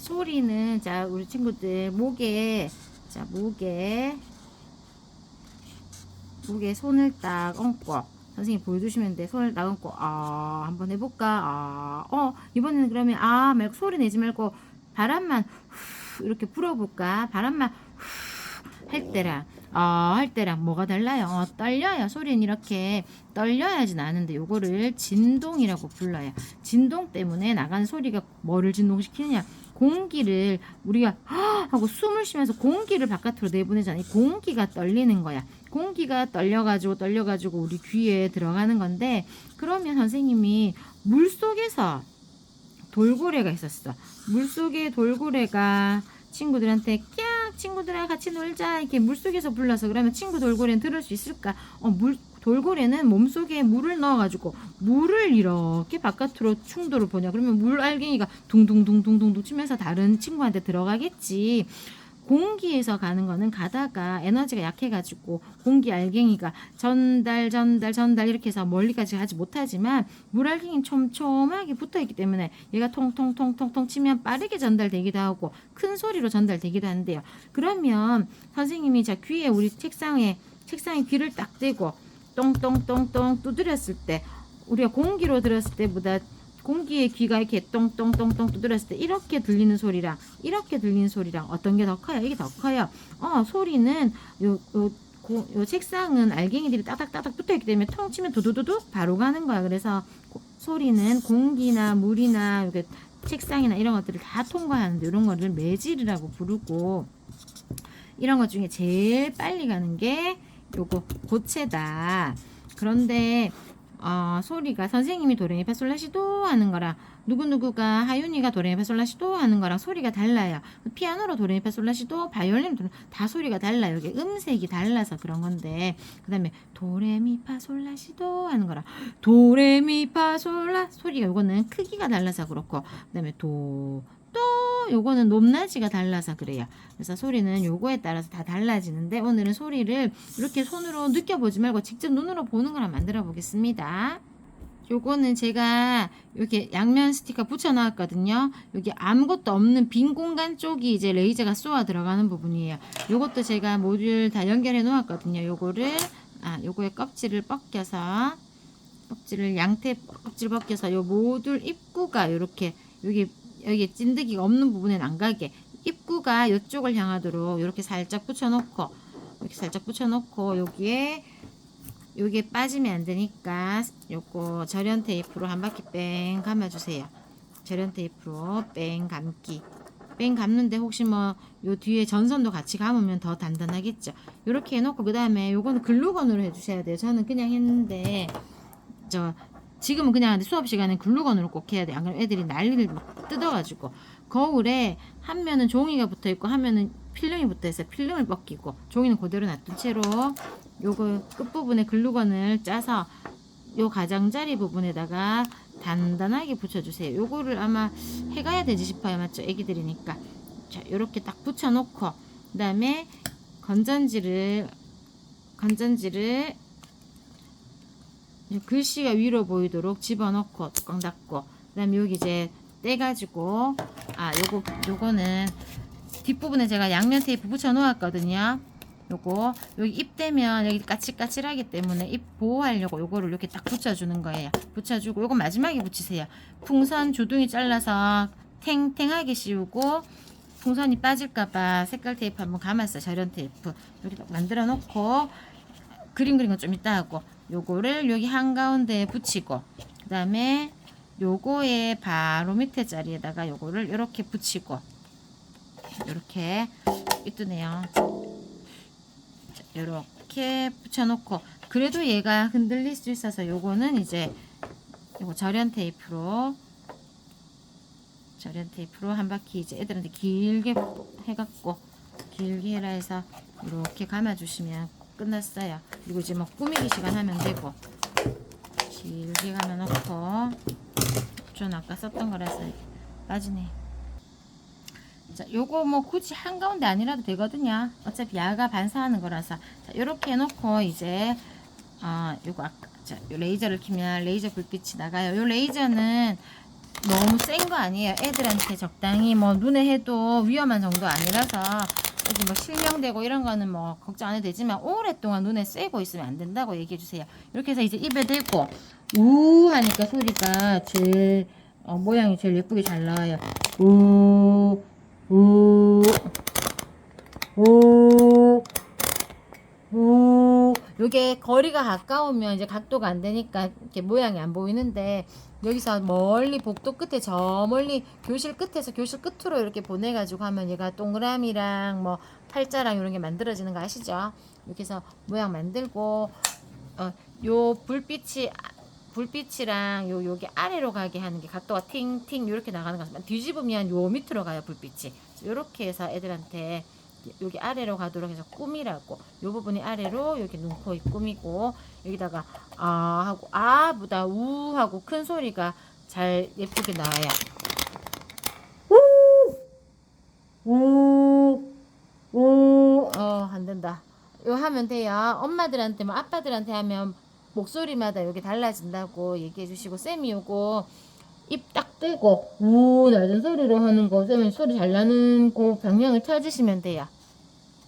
소리는 자 우리 친구들 목에 자 목에 목에 손을 딱 얹고 선생님 보여주시면 돼 손을 딱 얹고 아 한번 해볼까 아어 이번에는 그러면 아 말고 소리 내지 말고 바람만 후 이렇게 불어볼까 바람만 후 할 때랑 어, 할 때랑 뭐가 달라요? 어, 떨려요. 소리는 이렇게 떨려야지 나는데 요거를 진동이라고 불러요. 진동 때문에 나가는 소리가 뭐를 진동시키느냐? 공기를 우리가 하고 숨을 쉬면서 공기를 바깥으로 내보내잖아요. 공기가 떨리는 거야. 공기가 떨려가지고 떨려가지고 우리 귀에 들어가는 건데 그러면 선생님이 물 속에서 돌고래가 있었어. 물 속에 돌고래가 친구들한테 깍 친구들아 같이 놀자 이렇게 물 속에서 불러서 그러면 친구 돌고래는 들을 수 있을까? 어, 물 돌고래는 몸속에 물을 넣어가지고 물을 이렇게 바깥으로 충돌을 보냐 그러면 물 알갱이가 둥둥둥둥둥둥 치면서 다른 친구한테 들어가겠지 공기에서 가는 거는 가다가 에너지가 약해가지고 공기 알갱이가 전달 전달 전달 이렇게 해서 멀리까지 가지 못하지만 물 알갱이 촘촘하게 붙어있기 때문에 얘가 통통통통통 치면 빠르게 전달되기도 하고 큰 소리로 전달되기도 한대요. 그러면 선생님이 자 귀에 우리 책상에 책상에 귀를 딱 대고 똥똥똥똥 두드렸을 때 우리가 공기로 들었을 때보다 공기의 귀가 이렇게 똥똥똥똥 두드렸을 때 이렇게 들리는 소리랑 이렇게 들리는 소리랑 어떤 게 더 커요? 이게 더 커요. 어 소리는 요, 요, 고, 요 책상은 알갱이들이 따닥따닥 붙어있기 때문에 통 치면 두두두둑 바로 가는 거야. 그래서 고- 소리는 공기나 물이나 이렇게 책상이나 이런 것들을 다 통과하는데 이런 거를 매질이라고 부르고 이런 것 중에 제일 빨리 가는 게 요거 고체다. 그런데 어, 소리가 선생님이 도레미 파솔라시도 하는 거랑 누구누구가 하윤이가 도레미 파솔라시도 하는 거랑 소리가 달라요. 피아노로 도레미 파솔라시도 바이올린 도레- 다 소리가 달라요. 이게 음색이 달라서 그런 건데 그다음에 도레미 파솔라시도 하는 거랑 도레미 파솔라 소리가 요거는 크기가 달라서 그렇고 그다음에 도또 요거는 높낮이가 달라서 그래요. 그래서 소리는 요거에 따라서 다 달라지는데 오늘은 소리를 이렇게 손으로 느껴보지 말고 직접 눈으로 보는 거랑 만들어 보겠습니다. 요거는 제가 이렇게 양면 스티커 붙여 놨거든요. 여기 아무것도 없는 빈 공간 쪽이 이제 레이저가 쏘아 들어가는 부분이에요. 요것도 제가 모듈 다 연결해 놓았거든요. 요거를 아 요거의 껍질을 벗겨서 껍질을 양태 껍질 벗겨서 요 모듈 입구가 요렇게 여기 여기 찐득이가 없는 부분엔 안 가게 입구가 이쪽을 향하도록 이렇게 살짝 붙여놓고 이렇게 살짝 붙여놓고 여기에 여기에 빠지면 안 되니까 요거 절연 테이프로 한 바퀴 뺑 감아주세요. 절연 테이프로 뺑 감기. 뺑 감는데 혹시 뭐 요 뒤에 전선도 같이 감으면 더 단단하겠죠. 요렇게 해놓고 그 다음에 요거는 글루건으로 해주셔야 돼요. 저는 그냥 했는데 저 지금은 그냥 수업 시간에 글루건으로 꼭 해야 돼. 안 그러면 애들이 난리를 막 뜯어가지고 거울에 한 면은 종이가 붙어 있고 한 면은 필름이 붙어 있어요. 필름을 벗기고 종이는 그대로 놔둔 채로 요거 끝부분에 글루건을 짜서 요 가장자리 부분에다가 단단하게 붙여주세요. 요거를 아마 해가야 되지 싶어요. 맞죠? 애기들이니까. 자, 요렇게 딱 붙여놓고 그 다음에 건전지를 건전지를 글씨가 위로 보이도록 집어넣고 뚜껑 닫고. 그다음에 여기 이제 떼가지고 아 요거 요거는 뒷부분에 제가 양면 테이프 붙여 놓았거든요. 요거 여기 입 대면 여기 까칠까칠하기 때문에 입 보호하려고 요거를 이렇게 딱 붙여주는 거예요. 붙여주고 요거 마지막에 붙이세요. 풍선 주둥이 잘라서 탱탱하게 씌우고 풍선이 빠질까봐 색깔 테이프 한번 감았어요. 절연 테이프. 이렇게 딱 만들어 놓고 그림 그린 거좀 이따 하고 요거를 여기 한가운데에 붙이고 그 다음에 요거에 바로 밑에 자리에다가 요거를 이렇게 붙이고 이렇게 이쁘네요. 이렇게 붙여놓고 그래도 얘가 흔들릴 수 있어서 요거는 이제 요거 절연 테이프로 절연 테이프로 한 바퀴 이제 애들한테 길게 해갖고 길게 해라 해서 이렇게 감아주시면 끝났어요. 그리고 이제 뭐 꾸미기 시간 하면 되고 길게 감아놓고 전 아까 썼던 거라서 빠지네. 자, 요거 뭐 굳이 한가운데 아니라도 되거든요. 어차피 야가 반사하는 거라서. 자, 요렇게 해놓고 이제, 어, 요거 아까, 자, 요 레이저를 키면 레이저 불빛이 나가요. 요 레이저는 너무 센 거 아니에요. 애들한테 적당히 뭐 눈에 해도 위험한 정도 아니라서 여기 뭐 실명되고 이런 거는 뭐 걱정 안 해도 되지만 오랫동안 눈에 쐬고 있으면 안 된다고 얘기해 주세요. 이렇게 해서 이제 입에 대고 우 하니까 소리가 제일 어, 모양이 제일 예쁘게 잘 나와요. 우, 우, 우, 우. 요게 거리가 가까우면 이제 각도가 안 되니까 이렇게 모양이 안 보이는데 여기서 멀리 복도 끝에 저 멀리 교실 끝에서 교실 끝으로 이렇게 보내가지고 하면 얘가 동그라미랑 뭐 팔자랑 이런 게 만들어지는 거 아시죠? 이렇게 해서 모양 만들고 어, 요 불빛이 아- 불빛이랑 요 요게 아래로 가게 하는 게 각도가 팅팅 이렇게 나가는 거 같습니다. 뒤집으면 요 밑으로 가요 불빛이. 이렇게 해서 애들한테 여기 아래로 가도록 해서 꾸미라고 요 부분이 아래로 여기 눈, 코, 입 꾸미고 여기다가 아 하고 아보다 우 하고 큰 소리가 잘 예쁘게 나와요. 우, 우, 어, 안 된다. 이거 하면 돼요. 엄마들한테, 뭐 아빠들한테 하면 목소리마다 여기 달라진다고 얘기해 주시고, 쌤이 요거 입 딱 떼고, 우, 낮은 소리로 하는 거, 쌤이 소리 잘 나는 그 방향을 찾으시면 돼요.